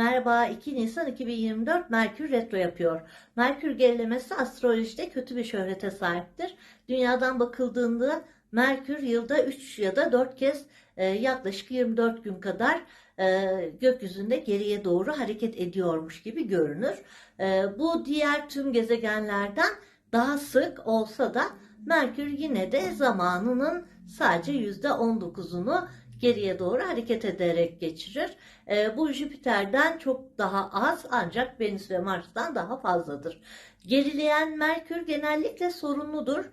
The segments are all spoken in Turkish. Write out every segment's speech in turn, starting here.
Merhaba 2 Nisan 2024 Merkür Retro yapıyor. Merkür gerilemesi astrolojide kötü bir şöhrete sahiptir. Dünyadan bakıldığında Merkür yılda 3 ya da 4 kez e, yaklaşık 24 gün kadar e, gökyüzünde geriye doğru hareket ediyormuş gibi görünür. E, bu diğer tüm gezegenlerden daha sık olsa da Merkür yine de zamanının sadece %19'unu geriye doğru hareket ederek geçirir. E, bu Jüpiter'den çok daha az ancak Venüs ve Mars'tan daha fazladır. Gerileyen Merkür genellikle sorunludur.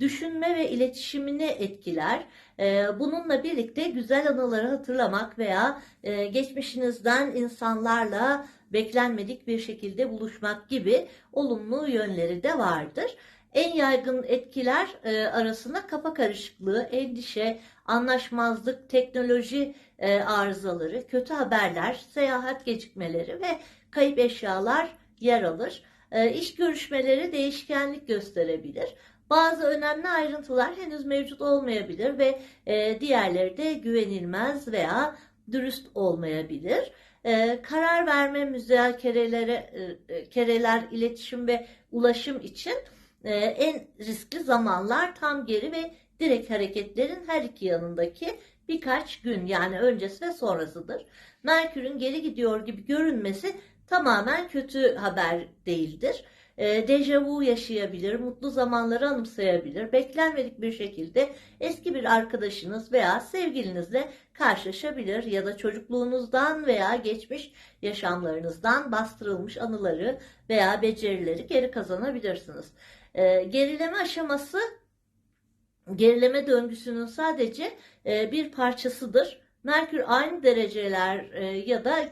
Düşünme ve iletişimini etkiler. E, bununla birlikte güzel anıları hatırlamak veya e, geçmişinizden insanlarla beklenmedik bir şekilde buluşmak gibi olumlu yönleri de vardır. En yaygın etkiler e, arasında kafa karışıklığı, endişe, anlaşmazlık, teknoloji e, arızaları, kötü haberler, seyahat gecikmeleri ve kayıp eşyalar yer alır. E, iş görüşmeleri değişkenlik gösterebilir. Bazı önemli ayrıntılar henüz mevcut olmayabilir ve e, diğerleri de güvenilmez veya dürüst olmayabilir. E, karar verme müzakerelere, e, e, kereler, iletişim ve ulaşım için e, en riskli zamanlar tam geri ve direkt hareketlerin her iki yanındaki birkaç gün yani öncesi ve sonrasıdır. Merkür'ün geri gidiyor gibi görünmesi tamamen kötü haber değildir. E, dejavu yaşayabilir, mutlu zamanları anımsayabilir, beklenmedik bir şekilde eski bir arkadaşınız veya sevgilinizle karşılaşabilir ya da çocukluğunuzdan veya geçmiş yaşamlarınızdan bastırılmış anıları veya becerileri geri kazanabilirsiniz. E, gerileme aşaması gerileme döngüsünün sadece e, bir parçasıdır. Merkür aynı dereceler e, ya da e,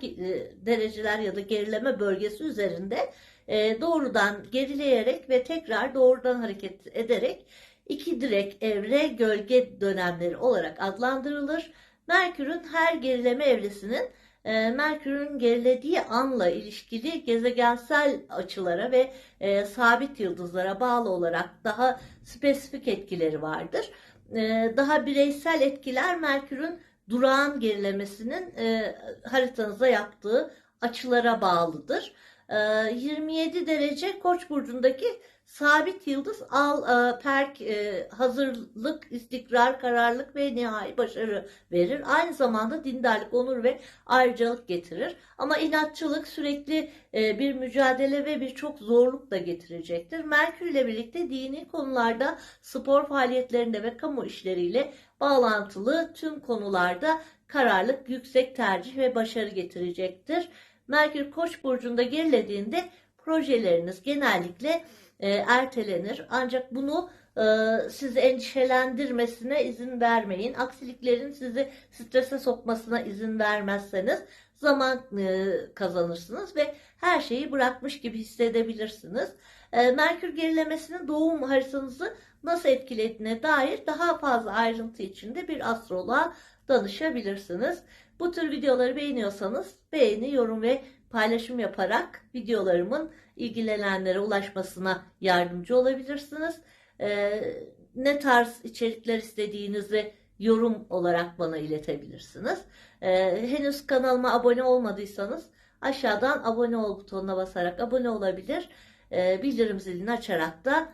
dereceler ya da gerileme bölgesi üzerinde e, doğrudan gerileyerek ve tekrar doğrudan hareket ederek iki direk evre gölge dönemleri olarak adlandırılır. Merkür'ün her gerileme evresinin e, Merkür'ün gerilediği anla ilişkili gezegensel açılara ve e, sabit yıldızlara bağlı olarak daha spesifik etkileri vardır. E, daha bireysel etkiler Merkür'ün durağan gerilemesinin e, haritanıza yaptığı açılara bağlıdır. 27 ee, derece Koç burcundaki sabit yıldız al e, perk e, hazırlık, istikrar, kararlılık ve nihai başarı verir. Aynı zamanda dindarlık, onur ve ayrıcalık getirir. Ama inatçılık sürekli e, bir mücadele ve birçok zorluk da getirecektir. Merkür ile birlikte dini konularda, spor faaliyetlerinde ve kamu işleriyle bağlantılı tüm konularda kararlılık, yüksek tercih ve başarı getirecektir. Merkür Koç burcunda gerilediğinde projeleriniz genellikle e, ertelenir. Ancak bunu e, sizi endişelendirmesine izin vermeyin. Aksiliklerin sizi strese sokmasına izin vermezseniz zaman e, kazanırsınız ve her şeyi bırakmış gibi hissedebilirsiniz. E, Merkür gerilemesinin doğum haritanızı nasıl etkilediğine dair daha fazla ayrıntı içinde bir astroloğa danışabilirsiniz. Bu tür videoları beğeniyorsanız beğeni, yorum ve paylaşım yaparak videolarımın ilgilenenlere ulaşmasına yardımcı olabilirsiniz. Ee, ne tarz içerikler istediğinizi yorum olarak bana iletebilirsiniz. Ee, henüz kanalıma abone olmadıysanız aşağıdan abone ol butonuna basarak abone olabilir. Ee, bildirim zilini açarak da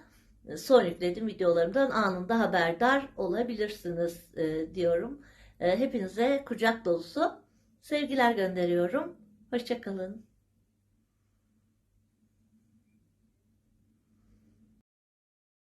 son yüklediğim videolarımdan anında haberdar olabilirsiniz e, diyorum. Ee, hepinize kucak dolusu sevgiler gönderiyorum. Hoşçakalın.